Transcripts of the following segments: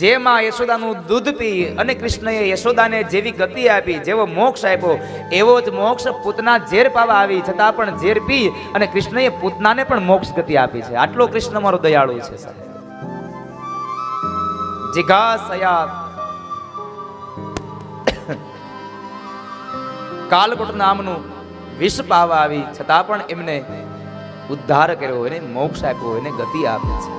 જે માં યશોદાનું દૂધ પી અને કૃષ્ણએ યશોદાને જેવી ગતિ આપી, જેવો મોક્ષ આપ્યો, એવો જ મોક્ષ પૂતના ઝેર પાવા આવી, છતાં પણ ઝેર પી અને કૃષ્ણએ પૂતનાને પણ મોક્ષ ગતિ આપી છે. આટલો કૃષ્ણ મારો દયાળુ છે જિઘાસયા. કાલકોટ નામનું વિષ પાવા આવી, છતાં પણ એમને ઉદ્ધાર કર્યો, એને મોક્ષ આપ્યો, એને ગતિ આપી છે.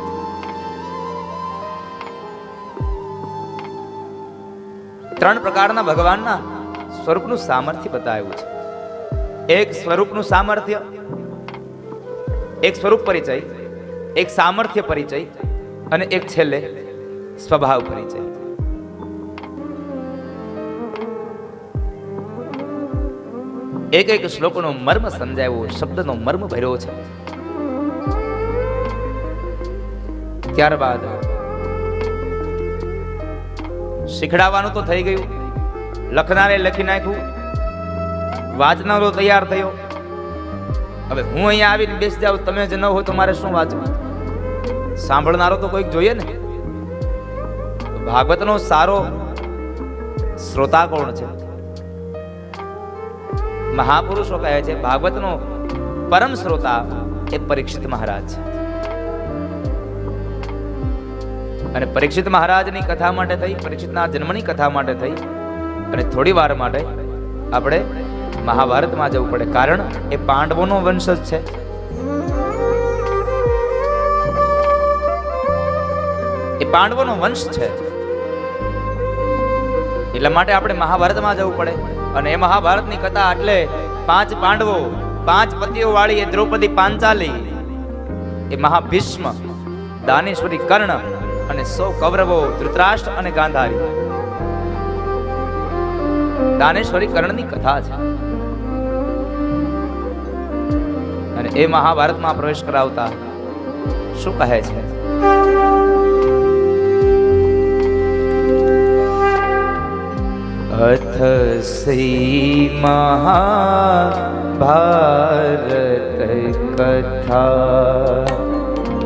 ત્રણ પ્રકારના ભગવાનના સ્વરૂપનું સામર્થ્ય બતાવ્યું છે. એક સ્વરૂપનું સામર્થ્ય, એક સ્વરૂપ પરિચય, એક સામર્થ્ય પરિચય અને એક છેલ્લે સ્વભાવ પરિચય. એક એક શ્લોકનો મર્મ સમજાવ્યો શબ્દનો મર્મ ભર્યો છે. ત્યારબાદ શીખડાવવાનું તો થઈ ગયું. લખનારે લખી નાખ્યું. વાંચનારો તૈયાર થયો. હવે હું અહીંયા આવીને બેસી જાઉં, તમે જ ન હોય તો મારે શું વાંચવું? સાંભળનારો તો કોઈક જોઈએ ને? ભાગવતનો સારો શ્રોતા કોણ છે? મહાપુરુષો કહે છે, ભાગવતનો પરમ શ્રોતા એ પરીક્ષિત મહારાજ છે. અને પરીક્ષિત મહારાજની કથા માટે થઈ, પરીક્ષિતના જન્મની કથા માટે થઈ અને થોડી વાર માટે આપણે મહાભારતમાં જવું પડે. કારણ એ પાંડવોનો વંશજ છે. એ પાંડવોનો વંશ છે. એટલા માટે આપણે મહાભારતમાં જવું પડે. અને એ મહાભારતની કથા એટલે પાંચ પાંડવો, પાંચ પતિઓ વાળી એ દ્રૌપદી પાંચાલી, એ મહાભીષ્મ, દાનેશ્વરી કર્ણ અને સૌ કૌરવો ધૃતરાષ્ટ્ર અને ગાંધારી. દાનેશ્વરી કર્ણની કથા છે. અને એ મહાભારતમાં પ્રવેશ કરાવતા શું કહે છે? અથ શ્રી મહાભારત કથા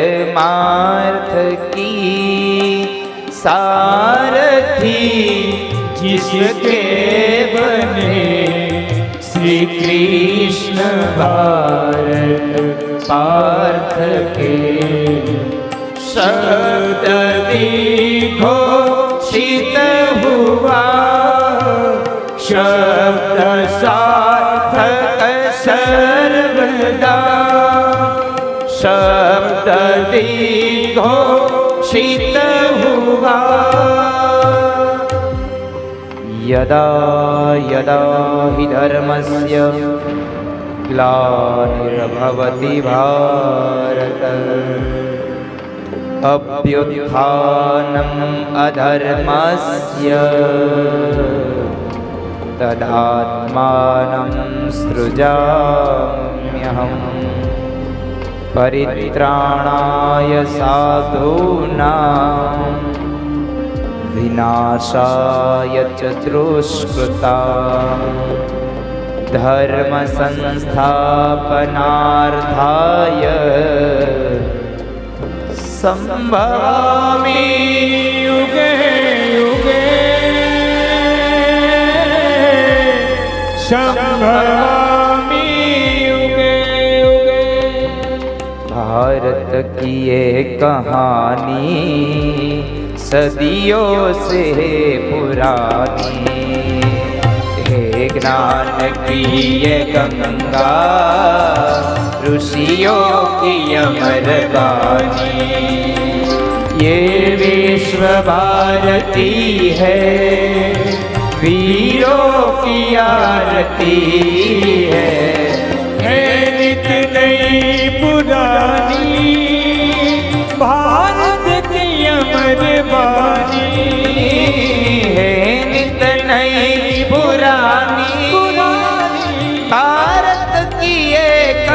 परमार्थ की सारथी जिसके बने श्री कृष्ण भारत पार्थ के शब्द घोषित हुआ शब्द सार्थक सर्वदा शब्द घोषित हुआ यदा यदा हि धर्मस्य ग्लानिर्भवति भारत अभ्युत्थानम् अधर्मस्य तदात्मानं सृजाम्यहम् પરિત્રાણાય સાધૂના વિનાશાય ચતુષ્કૃતા ધર્મ સંસ્થાપનાર્થાય સંભવામી યુગે યુગે સંભવા भारत की ये कहानी सदियों से पुरानी हे ज्ञान की ये गंगा ऋषियों की अमर गानी ये विश्व भारती है वीरों की आरती है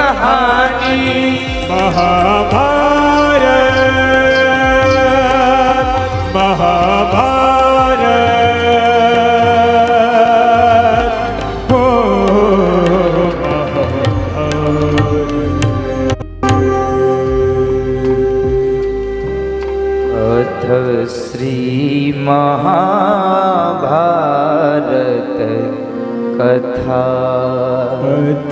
કહાની મહાભારત મહાભારત હો અથ શ્રી મહા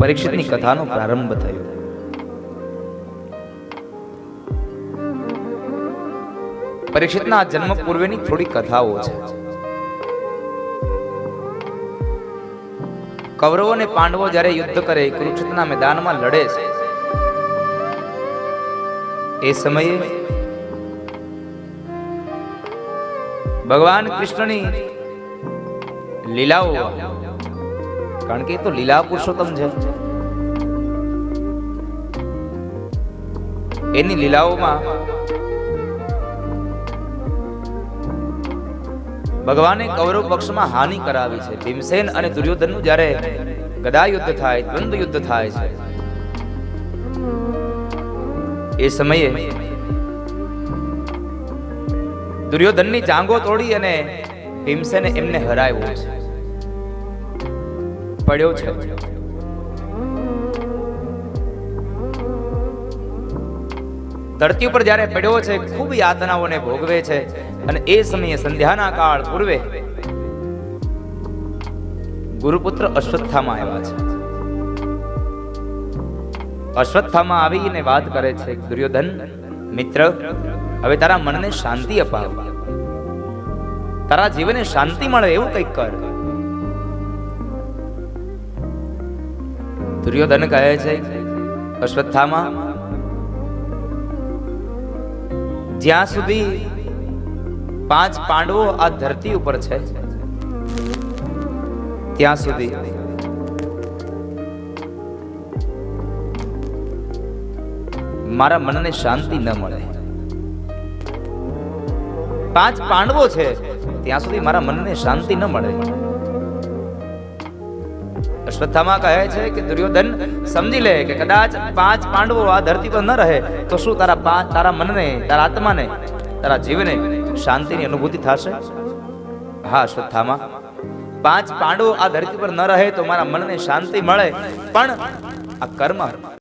પરીક્ષિતની કથાનો પ્રારંભ થયો. પરીક્ષિતના જન્મ પૂર્વેની થોડી કથાઓ છે. કૌરવો અને પાંડવો જ્યારે યુદ્ધ કરે, કુરુક્ષેત્રના મેદાનમાં લડે છે. એ સમયે ભગવાન કૃષ્ણની લીલાઓ કારણ કે એ તો લીલા પુરુષોત્તમ છે. એની લીલાઓમાં ભગવાને કૌરવ પક્ષમાં હાનિ કરાવી છે. ભીમસેન અને દુર્યોધનનું જ્યારે ગદા યુદ્ધ થાય દ્વંદ યુદ્ધ થાય છે. એ સમયે દુર્યોધનની જાંગો તોડી અને ભીમસેને એમને હરાવ્યો છે. પડ્યો છે. ધરતી ઉપર જ્યારે પડ્યો છે, ખૂબ યાતનાઓને ભોગવે છે અને એ સમયે સંધ્યાના કાળ પૂર્વે ગુરુપુત્ર અશ્વત્થામાં આવ્યા છે. અશ્વત્થામાં આવીને વાત કરે છે, દુર્યોધન, મિત્ર, હવે તારા મનને શાંતિ અપાવ. તારા જીવને શાંતિ મળે એવું કંઈક કર. દુર્યોધન કહે છે, અશ્વત્થામાં, જ્યાં સુધી પાંચ પાંડવો આ ધરતી ઉપર છે, ત્યાં સુધી મારા મનને શાંતિ ન મળે. પાંચ પાંડવો છે, ત્યાં સુધી મારા મનને શાંતિ ન મળે. અશ્વત્થામા કહે છે કે દુર્યોધન સમજી લે કે કદાચ પાંચ પાંડવો આ ધરતી પર ન રહે, તો શું તારા તારા મનને, તારા આત્માને, તારા જીવને શાંતિની અનુભૂતિ થશે? હા અશ્વત્થામા પાંચ પાંડવો આ ધરતી પર ન રહે તો મારા મનને શાંતિ મળે, પણ આ કર્મ